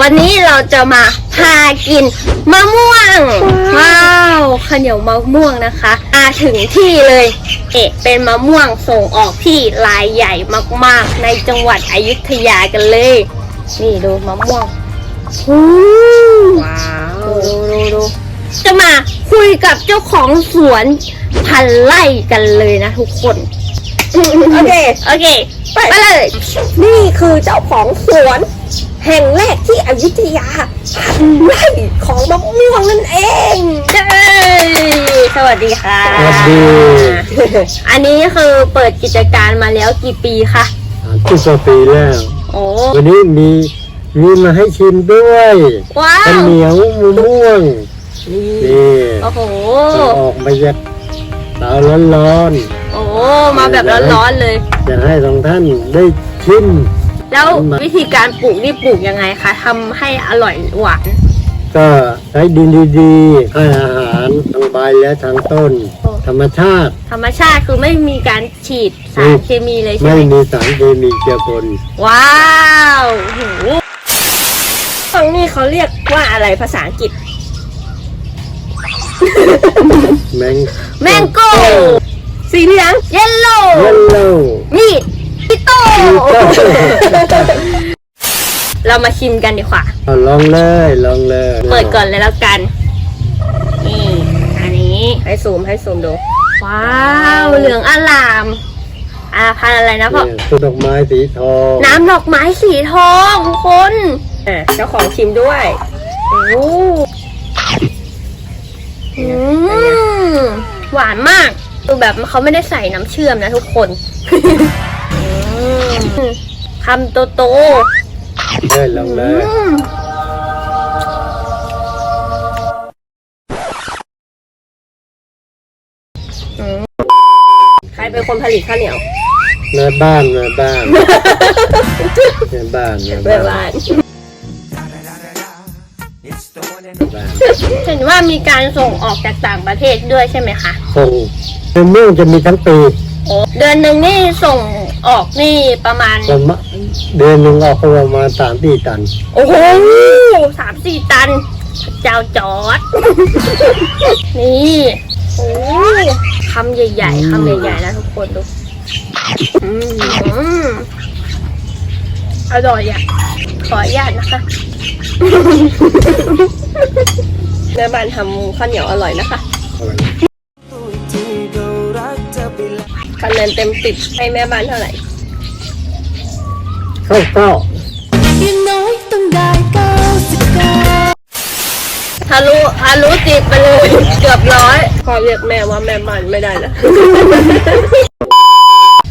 วันนี้เราจะมาพากินมะม่วง ว้าวข้าวเหนียวมะม่วงนะคะมาถึงที่เลย เอะเป็นมะม่วงส่งออกที่รายใหญ่มากๆ ในจังหวัดอยุธยากันเลย นี่ดูมะม่วงอู้ว้าวดูดูดูจะมาคุยกับเจ้าของสวนพันไร่กันเลยนะทุกคน โอเค โอเค ไปเลย นี่คือเจ้าของสวน แห่งแรกที่อยุธยาพันไร่ของมะม่วงนั่นเองเย้สวัสดีค่ะ สวัสดี อันนี้คือเปิดกิจการมาแล้วกี่ปีคะอ่าที่กว่าปีแล้วโอ้วันนี้มีมีมาให้ชิมด้วยว้าข้าววเหนียวมะม่วงนี่นี่โอ้โหก็ออกมาจากเตาร้อนโอ้มาแบบร้อนๆเลยๆจะให้สองท่านได้ชิม แล้ววิธีการปลูกนี่ปลูกยังไงคะทำให้อร่อยหวานก็ใช้ดินดีๆให้อาหารทั้งใบและทั้งต้น ธรรมชาติธรรมชาติคือไม่มีการฉีดสารเคมีเลยใช่ไม่ไหมมีสารเคมีเจือปนว้าวโอ้โหตรงนี้เขาเรียกว่าอะไรภาษาอังกฤษแมงแมงโก้สีเหลืองเยลโล่ เยลโล่มีดพิ โต้มีโต้เรามาชิมกันดีกว่าเอาลองเลยลองเลยเปิดก่อนเลยแล้วกัน นี่ อันนี้ให้ซูมให้ซูมดู ว้าว เหลืองอลาม อ่าพันธุ์อะไรนะพ่อเนี่ยต้นดอกไม้สีทอง น้ำดอกไม้สีทองทุกคนอะเจ้าของชิมด้วยโอ้อืมหวานมากคือแบบเขาไม่ได้ใส่น้ำเชื่อมนะทุกคนอืม คำโตโตเลยลองเลอืยมใครเป็นคนผลิตข้าวเหนียวแม่บ้านแม่บ้านแม่บ้านแม่แม่บ้านบ้านบ้านเห็นว่ามีการส่งออกจากต่างประเทศด้วยใช่ไหมคะ ส่งมะม่วงจะมีทั้งปีโอ้เดือนหนึ่งนี่ส่ง ออกนี่ประมาณ ประมาณเดือนหนึ่งออกประมาณสามสี่ตัน โอ้โหสามสี่ตันพระเจ้าจอด นี่โอ้คำใหญ่ๆคำใหญ่ๆนะทุกคนดูอืมอืมอร่อยอะ ขออนุญาตนะคะแม่บ้านทำข้าวเหนียวอร่อยนะคะ คะแนนเต็มสิบให้แม่บ้านเท่าไหร่เข้าเก้าอย่างน้อยต้องได้เก้าสิบเก้าทะลุทะลุจิตไปเลยเกือบร้อยพ่อเรียกแม่ว่าแม่บ้านไม่ได้แล้ว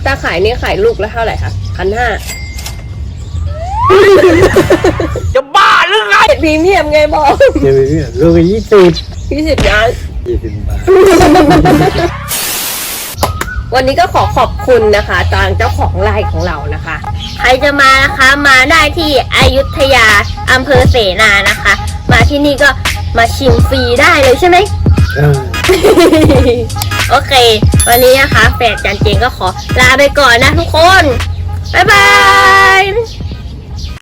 ถ้าขายนี่ขายลูกละเท่าไหร่คะพันห้าจะบ้าหรือไงพรีเมียมไงบอกเดี๋ยวนี้ลูกยี่สิบยี่สิบล้านยี่สิบบาท วันนี้ก็ขอขอบคุณนะคะทางเจ้าของไร่ของเรานะคะ ใครจะมานะคะมาได้ที่อยุธยาอำเภอเสนานะคะ มาที่นี่ก็มาชิมฟรีได้เลยใช่ไหมอ่าโอเค วันนี้นะคะแฟดจันเจงก็ขอลาไปก่อนนะทุกคน บ๊ายบาย